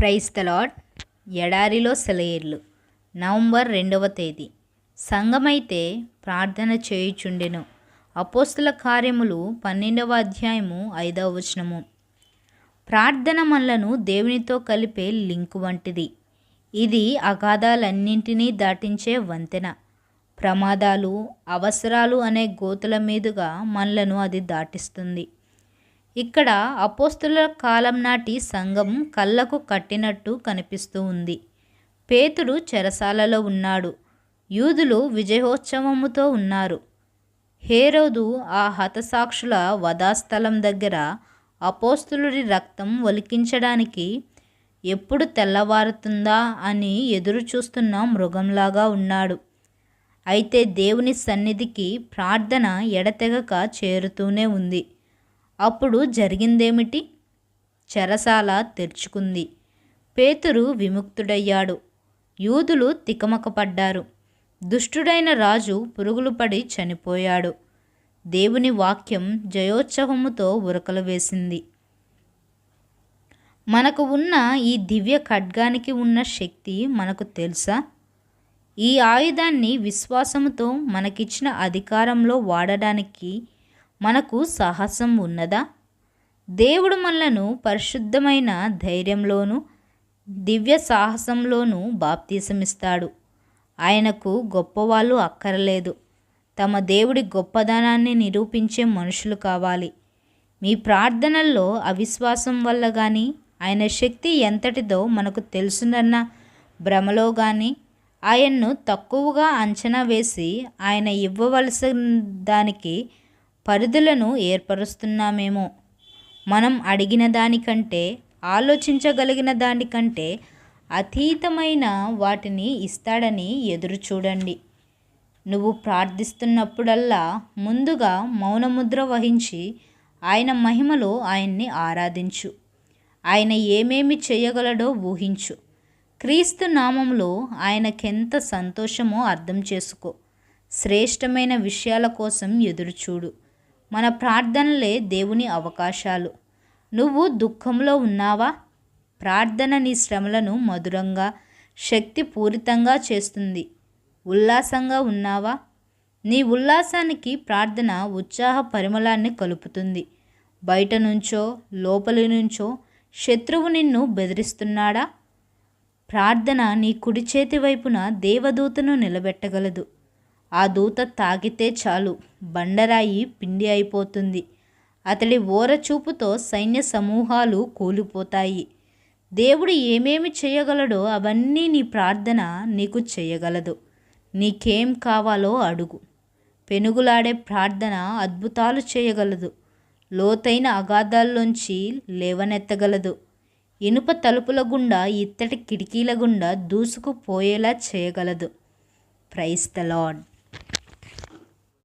Price తలాడ్ ఎడారిలో సెలయేర్లు. November రెండవ తేదీ. సంఘమైతే ప్రార్థన చేయుచుండెను. అపోస్తుల కార్యములు పన్నెండవ అధ్యాయము ఐదవ వచనము. ప్రార్థన మనలను దేవునితో కలిపే లింకు వంటిది. ఇది అగాధాలన్నింటినీ దాటించే వంతెన. ప్రమాదాలు అవసరాలు అనే గోతుల మీదుగా మనలను అది దాటిస్తుంది. ఇక్కడ అపోస్తుల కాలం నాటి సంఘం కళ్ళకు కట్టినట్టు కనిపిస్తూ ఉంది. పేతుడు చెరసాలలో ఉన్నాడు. యూదులు విజయోత్సవముతో ఉన్నారు. హేరోదు ఆ హతసాక్షుల వధాస్థలం దగ్గర అపోస్తులుడి రక్తం ఒలికించడానికి ఎప్పుడు తెల్లవారుతుందా అని ఎదురు చూస్తున్న మృగంలాగా ఉన్నాడు. అయితే దేవుని సన్నిధికి ప్రార్థన ఎడతెగక చేరుతూనే ఉంది. అప్పుడు జరిగిందేమిటి? చెరసాల తెరుచుకుంది. పేతురు విముక్తుడయ్యాడు. యూదులు తికమకపడ్డారు. దుష్టుడైన రాజు పురుగులు పడి చనిపోయాడు. దేవుని వాక్యం జయోత్సవముతో ఉరకలు వేసింది. మనకు ఉన్న ఈ దివ్య ఖడ్గానికి ఉన్న శక్తి మనకు తెలుసా? ఈ ఆయుధాన్ని విశ్వాసముతో మనకిచ్చిన అధికారంలో వాడడానికి మనకు సాహసం ఉన్నదా? దేవుడు మనలను పరిశుద్ధమైన ధైర్యంలోనూ దివ్య సాహసంలోనూ బాప్తీసమిస్తాడు. ఆయనకు గొప్పవాళ్ళు అక్కరలేదు. తమ దేవుడి గొప్పదనాన్ని నిరూపించే మనుషులు కావాలి. మీ ప్రార్థనల్లో అవిశ్వాసం వల్ల కానీ ఆయన శక్తి ఎంతటిదో మనకు తెలుసునన్న భ్రమలో కానీ ఆయన్ను తక్కువగా అంచనా వేసి ఆయన ఇవ్వవలసిన దానికి పరిధులను ఏర్పరుస్తున్నామేమో. మనం అడిగిన దానికంటే ఆలోచించగలిగిన దానికంటే అతీతమైన వాటిని ఇస్తాడని ఎదురు చూడండి నువ్వు ప్రార్థిస్తున్నప్పుడల్లా ముందుగా మౌనముద్ర వహించి ఆయన మహిమలో ఆయన్ని ఆరాధించు. ఆయన ఏమేమి చేయగలడో ఊహించు. క్రీస్తు నామంలో ఆయనకెంత సంతోషమో అర్థం చేసుకో. శ్రేష్టమైన విషయాల కోసం ఎదురుచూడు. మన ప్రార్థనలే దేవుని అవకాశాలు. నువ్వు దుఃఖంలో ఉన్నావా? ప్రార్థన నీ శ్రమలను మధురంగా శక్తిపూరితంగా చేస్తుంది. ఉల్లాసంగా ఉన్నావా? నీ ఉల్లాసానికి ప్రార్థన ఉత్సాహ పరిమళాన్ని కలుపుతుంది. బయట నుంచో లోపలి నుంచో శత్రువు నిన్ను బెదిరిస్తున్నాడా? ప్రార్థన నీ కుడి చేతి వైపున దేవదూతను నిలబెట్టగలదు. ఆ దూత తాగితే చాలు. బండరాయి పిండి అయిపోతుంది. అతడి ఓరచూపుతో సైన్య సమూహాలు కూలిపోతాయి. దేవుడు ఏమేమి చేయగలడో అవన్నీ నీ ప్రార్థన నీకు చేయగలదు. నీకేం కావాలో అడుగు. పెనుగులాడే ప్రార్థన అద్భుతాలు చేయగలదు. లోతైన అగాధాల్లోంచి లేవనెత్తగలదు. ఇనుప తలుపుల గుండా ఇత్తటి కిటికీల గుండా దూసుకుపోయేలా చేయగలదు. Price the lord